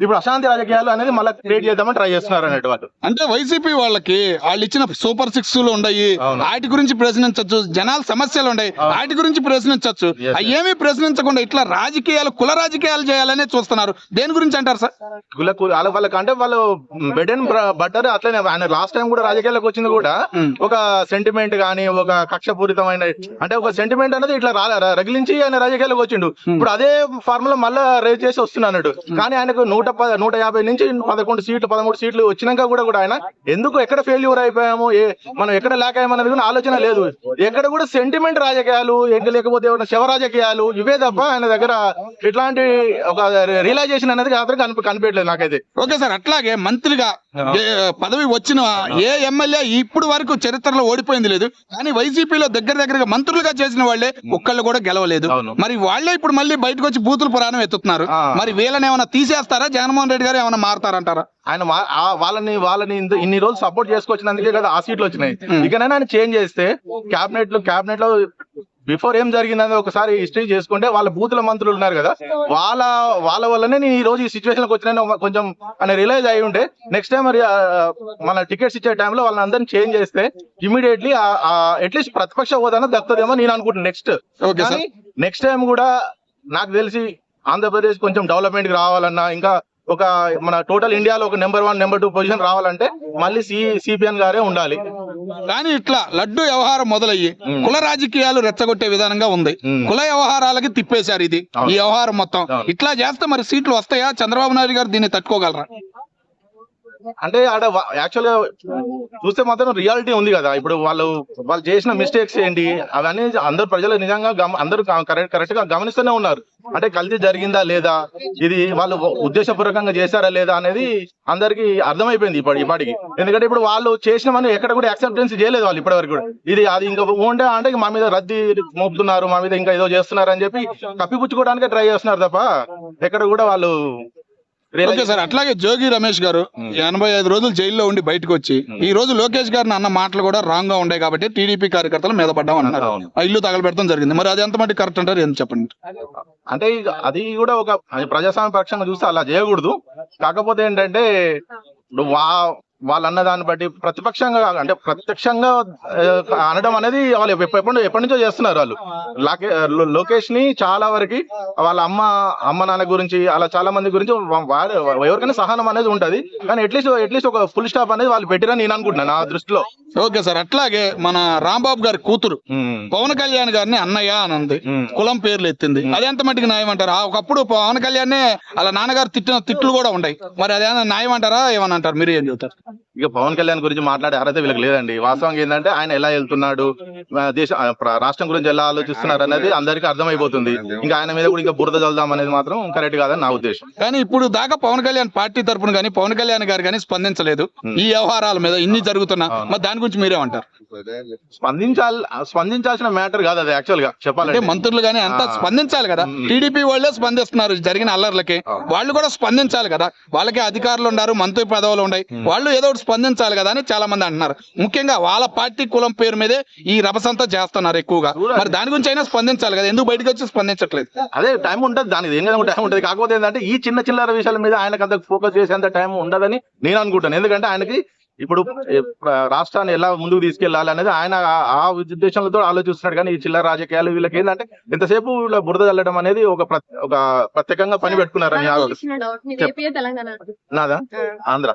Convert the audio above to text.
ఇప్పుడు అశాంతి రాజకీయాలు అనేది మళ్ళీ క్రియేట్ చేద్దామని ట్రై చేస్తున్నారు అన్నట్టు వాళ్ళు. అంటే వైసీపీ వాళ్ళకి వాళ్ళు ఇచ్చిన సూపర్ సిక్స్లు ఉన్నాయి. వాటి గురించి ప్రశ్నించవచ్చు జనాల సమస్యలు ఉన్నాయి వాటి గురించి ప్రశ్నించవచ్చు ఏమీ ప్రశ్నించకుండా ఇట్లా రాజకీయాలు కుల రాజకీయాలు చేయాలనే చూస్తున్నారు. దేని గురించి అంటారు సార్? కుల కుల వాళ్ళ వాళ్ళకి అంటే వాళ్ళు బెడ్ అండ్ బట్టర్ అట్లనే ఆయన లాస్ట్ టైం కూడా రాజకీయాలకు వచ్చింది కూడా. ఒక సెంటిమెంట్ గానీ ఒక కక్షపూరితమైన అంటే ఒక సెంటిమెంట్ అనేది ఇట్లా రగిలించి ఆయన రాజకీయాలకు వచ్చిండు. ఇప్పుడు అదే ఫార్ములా మళ్ళా రేజ్ చేసి వస్తున్నాడు కానీ ఆయనకు నూట ప- నూట యాభై నుంచి పదకొండు సీట్లు పదమూడు సీట్లు వచ్చినాక కూడా కూడా ఆయన ఎందుకు ఎక్కడ ఫెయిల్యూర్ అయిపోయాము? ఏ మనం ఎక్కడ లాక్ అయ్యామన్నది కూడా ఆలోచన లేదు. ఎక్కడ కూడా సెంటిమెంట్ రాజకీయాలు ఎక్కడ లేకపోతే ఏమైనా శవ రాజకీయాలు ఇవే తప్ప ఆయన దగ్గర ఇట్లాంటి ఒక రియలైజేషన్ అనేది అతను కనిపించలేదు నాకైతే. ఓకే సార్ అట్లాగే మంత్రిగా పదవి వచ్చిన ఏ ఎమ్మెల్యే ఇప్పుడు వరకు చరిత్రలో ఓడిపోయింది లేదు. కానీ వైసీపీలో దగ్గర దగ్గరగా మంత్రులుగా చేసిన వాళ్ళే ఒక్కళ్ళు కూడా గెలవలేదు. మరి వాళ్ళే ఇప్పుడు మళ్ళీ బయటకు వచ్చి బూతుల పురాణం ఎత్తుతున్నారు. మరి వీళ్ళని ఏమైనా తీసేస్తారా? జగన్మోహన్ రెడ్డి గారు ఏమైనా మారతారంటారా? ఆయన వాళ్ళని వాళ్ళని ఇన్ని రోజులు సపోర్ట్ చేసుకొచ్చినందుకే కదా ఆ సీట్లు వచ్చినాయి. ఇకనైనా ఆయన చేంజ్ చేస్తే క్యాబినెట్లో క్యాబినెట్లో బిఫోర్ ఏం జరిగిందని ఒకసారి హిస్టరీ చేసుకుంటే వాళ్ళ బూతుల మంత్రులు ఉన్నారు కదా. వాళ్ళ వాళ్ళ వల్లనే నేను ఈ రోజు ఈ సిచ్యువేషన్ వచ్చిన కొంచెం ఆయన రియలైజ్ అయి ఉంటే నెక్స్ట్ టైం మన టికెట్స్ ఇచ్చే టైంలో వాళ్ళని అందరిని చేంజ్ చేస్తే ఇమీడియట్లీ అట్లీస్ట్ ప్రతిపక్ష హోదాన దక్కుతుందేమో నేను అనుకుంటున్నాను నెక్స్ట్ నెక్స్ట్ టైం కూడా నాకు తెలిసి ఆంధ్రప్రదేశ్ కొంచెం డెవలప్మెంట్కి రావాలన్నా ఇంకా ఒక మన టోటల్ ఇండియాలో ఒక number one number two position రావాలంటే మళ్ళీ సి సిపిఎన్ గారే ఉండాలి కానీ ఇట్లా లడ్డు వ్యవహారం మొదలయ్యి. కుల రాజకీయాలు రెచ్చగొట్టే విధానంగా ఉంది. కుల వ్యవహారాలకి తిప్పేశారు ఇది. ఈ వ్యవహారం మొత్తం. ఇట్లా చేస్తే మరి సీట్లు వస్తాయా చంద్రబాబు నాయుడు గారు దీన్ని తట్టుకోగలరా అంటే ఆడ యాక్చువల్గా చూస్తే మాత్రం రియాలిటీ ఉంది కదా ఇప్పుడు వాళ్ళు వాళ్ళు చేసిన మిస్టేక్స్ ఏంటి అవన్నీ అందరు ప్రజలు నిజంగా అందరూ కరెక్ట్ కరెక్ట్గా గమనిస్తూనే ఉన్నారు అంటే కల్తీ జరిగిందా లేదా? ఇది వాళ్ళు ఉద్దేశపూర్వకంగా చేశారా లేదా అనేది అందరికి అర్థమైపోయింది ఇప్పటి ఇప్పటికి. ఎందుకంటే ఇప్పుడు వాళ్ళు చేసినవన్నీ ఎక్కడ కూడా యాక్సెప్టెన్స్ చేయలేదు వాళ్ళు ఇప్పటి వరకు కూడా. ఇది అది ఇంకా ఉండే అంటే మా మీద రద్దీ మోపుతున్నారు మా మీద ఇంకా ఏదో చేస్తున్నారు అని చెప్పి కప్పిపుచ్చుకోవడానికే ట్రై చేస్తున్నారు తప్ప ఎక్కడ కూడా వాళ్ళు ఓకే సార్ అట్లాగే జోగి రమేష్ గారు ఎనభై ఐదు రోజులు జైల్లో ఉండి బయటకు వచ్చి ఈ రోజు లోకేష్ గారిని అన్న మాటలు కూడా రాంగ్గా ఉండే కాబట్టి టీడీపీ కార్యకర్తలు మీద పడ్డాం అన్నారు. ఆ ఇల్లు తగలబెడతాం జరిగింది. మరి అది ఎంత మట్టి కరెక్ట్ అంటారు? ఏం చెప్పండి. అంటే అది కూడా ఒక ప్రజాస్వామ్య పక్షంగా చూస్తే అలా చేయకూడదు. కాకపోతే ఏంటంటే వాళ్ళు అన్న దాన్ని బట్టి ప్రతిపక్షంగా అంటే ప్రత్యక్షంగా అనడం అనేది వాళ్ళు ఎప్ప- ఎప్పటి ఎప్పటి నుంచో చేస్తున్నారు వాళ్ళు. లోకేష్ని చాలా వరకు వాళ్ళ అమ్మ అమ్మ నాన్న గురించి అలా చాలా మంది గురించి వాడు ఎవరికైనా సహనం అనేది ఉంటది. కానీ అట్లీస్ట్ అట్లీస్ట్ ఒక ఫుల్ స్టాప్ అనేది వాళ్ళు పెట్టిరని నేను అనుకుంటున్నాను నా దృష్టిలో. ఓకే సార్ అట్లాగే మన రాంబాబు గారి కూతురు పవన్ కళ్యాణ్ గారిని అన్నయ్య అని. కులం పేర్లు ఎత్తింది. అది ఎంత మట్టికి న్యాయం అంటారు? ఆ ఒకప్పుడు పవన్ కళ్యాణ్ అలా నాన్నగారు తిట్టిన తిట్లు కూడా ఉన్నాయి మరి అదేమన్నా న్యాయం అంటారా? ఏమని అంటారు? మీరు ఏం చెబుతారు? ఇక పవన్ కళ్యాణ్ గురించి మాట్లాడే అర్హత వీళ్ళకి లేదండి. వాస్తవంగా ఏంటంటే ఆయన ఎలా వెళ్తున్నాడు దేశ రాష్ట్రం గురించి ఎలా ఆలోచిస్తున్నారు అనేది అందరికీ అర్థమైపోతుంది. ఇంకా ఆయన మీద కూడా ఇంకా బురద చల్దాం అనేది మాత్రం కరెక్ట్ కాదని నా ఉద్దేశం. కానీ ఇప్పుడు దాకా పవన్ కళ్యాణ్ పార్టీ తరపున కానీ పవన్ కళ్యాణ్ గారు కానీ స్పందించలేదు. ఈ వ్యవహారాల మీద ఇన్ని జరుగుతున్నా మరి దాని గురించి మీరేమంటారు స్పందించాలి స్పందించాల్సిన మ్యాటర్ కాదు అది యాక్చువల్గా అంటే చెప్పాలంటే మంత్రులు కానీ అంతా. స్పందించాలి కదా. టీడీపీ వాళ్ళే స్పందిస్తున్నారు జరిగిన అల్లర్లకి. వాళ్ళు కూడా స్పందించాలి కదా. వాళ్ళకి అధికారులు ఉన్నారు మంత్రి పదవులు ఉన్నాయి. వాళ్ళు ఏదో ఒకటి స్పందించాలి కదా అని చాలా మంది అంటున్నారు. ముఖ్యంగా వాళ్ళ పార్టీ కులం పేరు మీదే ఈ రభసంతా చేస్తున్నారు ఎక్కువగా. మరి దాని గురించి అయినా స్పందించాలి కదా. ఎందుకు బయటకు వచ్చి స్పందించట్లేదు? అదే టైం ఉంటుంది. దానికి ఏం కదా టైం ఉంటుంది. కాకపోతే ఏంటంటే ఈ చిన్న చిల్లర విషయాల మీద ఆయనకు అంత ఫోకస్ చేసేంత టైం ఉండదని నేను అనుకుంటాను. ఎందుకంటే ఆయనకి ఇప్పుడు రాష్ట్రాన్ని ఎలా ముందుకు తీసుకెళ్ళాలి అనేది ఆయన ఆ- ఉద్దేశంతో ఆలోచిస్తున్నాడు. కానీ ఈ చిల్లర రాజకీయాలు వీళ్ళకి ఏంటంటే ఎంతసేపు బురద చల్లడం అనేది ఒక ఒక ప్రత్యేకంగా పని పెట్టుకున్నారని నాదా? Andhra.